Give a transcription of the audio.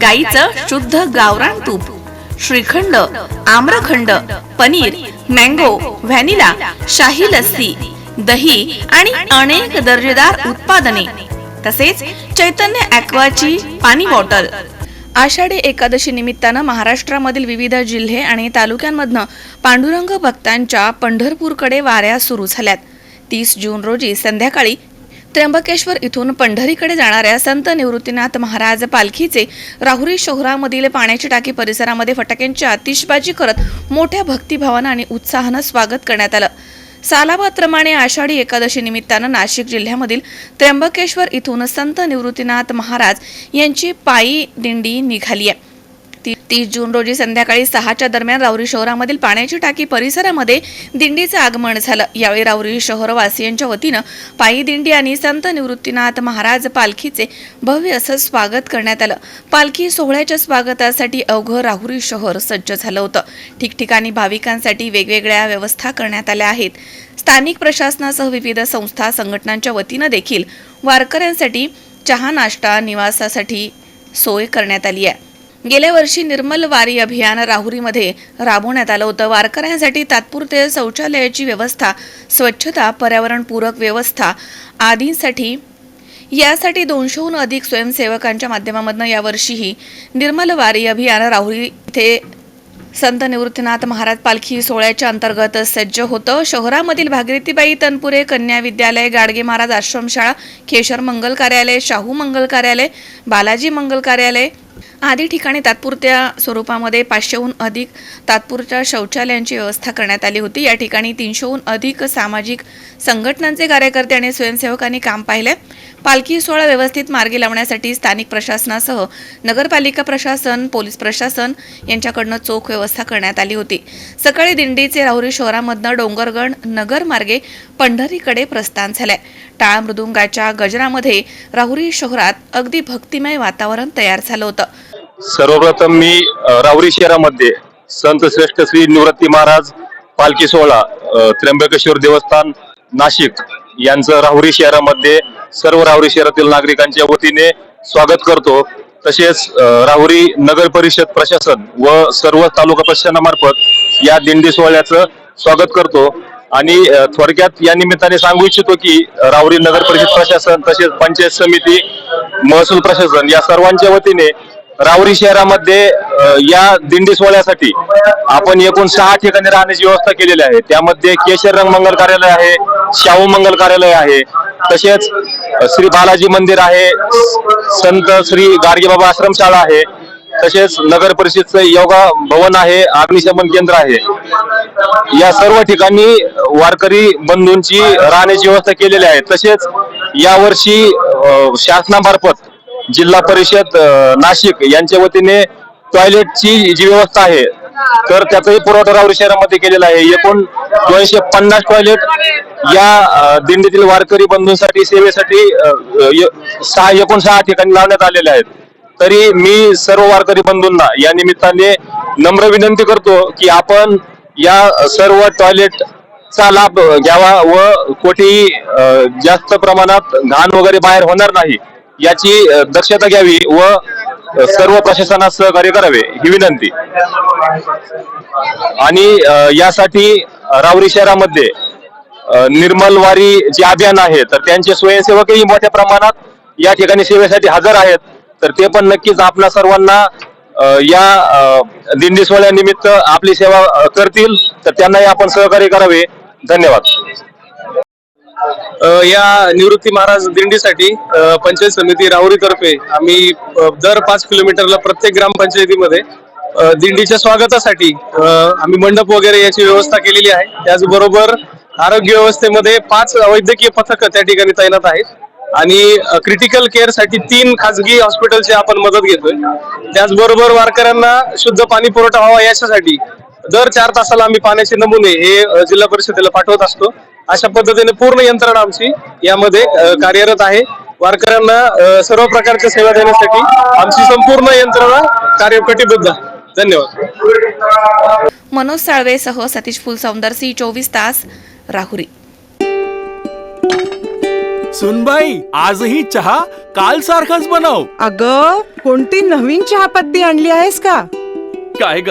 गाईचं शुद्ध गावरान तूप श्रीखंड आम्रखंड पनीर मँगो व्हॅनिला शाही लस्सी दही आणि अनेक दर्जेदार उत्पादने तसेच चैतन्य ॲक्वाची पाणी बॉटल. आषाढी एकादशी निमित्तानं महाराष्ट्रामधील विविध जिल्हे आणि तालुक्यांमधनं पांडुरंग भक्तांच्या पंढरपूरकडे वाऱ्या सुरू झाल्यात. तीस जून रोजी संध्याकाळी त्र्यंबकेश्वर इथून पंढरीकडे जाणाऱ्या संत निवृत्तीनाथ महाराज पालखीचे राहुरी शहरामधील पाण्याची टाकी परिसरामध्ये फटाक्यांची आतिषबाजी करत मोठ्या भक्तिभावानं आणि उत्साहानं स्वागत करण्यात आलं. सालाबादप्रमाणे आषाढी एकादशी निमित्तानं नाशिक जिल्ह्यामधील त्र्यंबकेश्वर इथून संत निवृत्तीनाथ महाराज यांची पायी दिंडी निघाली आहे. तीस जून रोजी संध्याकाळी सहाच्या दरम्यान राहुरी शहरामधील पाण्याची टाकी परिसरामध्ये दिंडीचं आगमन झालं. यावेळी राहुरी शहरवासियांच्या वतीनं पायी दिंडी आणि संत निवृत्तीनाथ महाराज पालखीचे भव्य असं स्वागत करण्यात आलं. पालखी सोहळ्याच्या स्वागतासाठी अवघं राहुरी शहर सज्ज झालं होतं. ठिकठिकाणी भाविकांसाठी वेगवेगळ्या व्यवस्था करण्यात आल्या आहेत. स्थानिक प्रशासनासह विविध संस्था संघटनांच्या वतीनं देखील वारकऱ्यांसाठी चहा नाश्ता निवासासाठी सोय करण्यात आली आहे. गेल्या वर्षी निर्मल वारी अभियान राहुरीमध्ये राबवण्यात आलं होतं. वारकऱ्यांसाठी तात्पुरते शौचालयाची व्यवस्था स्वच्छता पर्यावरणपूरक व्यवस्था आदींसाठी यासाठी दोनशेहून अधिक स्वयंसेवकांच्या माध्यमामधनं यावर्षीही निर्मल वारी अभियान राहुरी इथे संत निवृत्तीनाथ महाराज पालखी सोहळ्याच्या अंतर्गत सज्ज होतं. शहरामधील भागीरथीबाई तनपुरे कन्या विद्यालय गाडगे महाराज आश्रमशाळा केशर मंगल कार्यालय शाहू मंगल कार्यालय बालाजी मंगल कार्यालय आदी ठिकाणी तात्पुरत्या स्वरूपामध्ये पाचशेहून अधिक तात्पुरत्या शौचालयांची व्यवस्था करण्यात आली होती. या ठिकाणी तीनशेहून अधिक सामाजिक संघटनांचे कार्यकर्ते आणि स्वयंसेवकांनी काम पाहिले पालखी सोहळा व्यवस्थित मार्गी लावण्यासाठी स्थानिक प्रशासनासह नगरपालिका प्रशासन पोलीस प्रशासन यांच्याकडनं चोख व्यवस्था करण्यात आली होती. सकाळी दिंडीचे राहुरी शहरामधनं डोंगरगण नगर मार्गे पंढरीकडे प्रस्थान झालंय. टाळ मृदुंगाच्या गजरामध्ये राहुरी शहरात अगदी भक्तिमय वातावरण तयार झालं होतं. सर्वप्रथम मी रावरी राहुरी शहरामध्ये संत श्रेष्ठ श्री निवृत्ती महाराज पालखी सोहळा त्र्यंबकेश्वर देवस्थान नाशिक यांचं राहुरी शहरामध्ये सर्व राहुरी शहरातील नागरिकांच्या वतीने स्वागत करतो. तसेच राहुरी नगर परिषद प्रशासन व सर्व तालुका प्रशासनामार्फत या दिंडी सोहळ्याचं स्वागत करतो. आणि थोडक्यात या निमित्ताने सांगू इच्छितो की राहुरी नगर परिषद प्रशासन तसेच पंचायत समिती महसूल प्रशासन या सर्वांच्या वतीने रावरी शहरामध्ये या दिंडी सोहळ्यासाठी आपण एकूण सहा ठिकाणी राहण्याची व्यवस्था केलेली आहे. त्यामध्ये केशर रंग मंगल कार्यालय आहे शाहू मंगल कार्यालय आहे तसेच श्री बालाजी मंदिर आहे संत श्री गाडगेबाबा आश्रमशाळा आहे तसेच नगर परिषदचं योगा भवन आहे अग्निशमन केंद्र आहे. या सर्व ठिकाणी वारकरी बंधूंची राहण्याची व्यवस्था केलेली आहे. तसेच यावर्षी शासनामार्फत जिल्हा परिषद नाशिक यांच्या वतीने टॉयलेटची जी व्यवस्था आहे तर त्याचाही पुरवठा राहुरी शहरामध्ये केलेला आहे. एकूण दोनशे पन्नास टॉयलेट या दिंडीतील वारकरी बंधूंसाठी सेवेसाठी य- सहा एकूण सहा ठिकाणी लावण्यात आलेले आहेत. तरी मी सर्व वारकरी बंधूंना या निमित्ताने नम्र विनंती करतो की आपण या सर्व टॉयलेटचा लाभ घ्यावा व कोठेही जास्त प्रमाणात घाण वगैरे बाहेर होणार नाही. याची दक्षता घ्यावी व सर्व प्रशासनास सहकार्य करावे ही विनंती. आणि यासाठी रावरी शहरामध्ये निर्मलवारी जे अभियान आहे तर त्यांचे स्वयंसेवकही मोठ्या प्रमाणात या ठिकाणी सेवेसाठी हजर आहेत. तर ते पण नक्कीच आपल्या सर्वांना या दिंडी सोहळ्यानिमित्त आपली सेवा करतील. तर त्यांनाही आपण सहकार्य करावे. धन्यवाद. या निवृत्ती महाराज दिंडीसाठी पंचायत समिती राहुरीतर्फे आम्ही दर पाच किलोमीटरला प्रत्येक ग्रामपंचायतीमध्ये दिंडीच्या स्वागतासाठी आम्ही मंडप वगैरे याची व्यवस्था केलेली आहे. त्याचबरोबर आरोग्य व्यवस्थेमध्ये पाच वैद्यकीय पथकं त्या ठिकाणी तैनात आहेत. आणि क्रिटिकल केअरसाठी तीन खाजगी हॉस्पिटलची आपण मदत घेतोय. त्याचबरोबर वारकऱ्यांना शुद्ध पाणी पुरवठा व्हावा याच्यासाठी दर चार तासाला आम्ही पाण्याचे नमुने हे जिल्हा परिषदेला पाठवत असतो. अशा पद्धतीने पूर्ण यंत्रणा आमची यामध्ये कार्यरत आहे. वारकऱ्यांना सर्व प्रकारच्या सेवा देण्यासाठी आमची संपूर्ण यंत्रणा कार्य कटिबद्ध आहे. धन्यवाद. मनोज साळवेसह सतीश फुलसौंदर सी चोवीस तास राहुरी. सुनबाई आजही चहा काल सारखाच बनव. अग कोणती नवीन चहापत्ती आणली आहेस का? काय ग?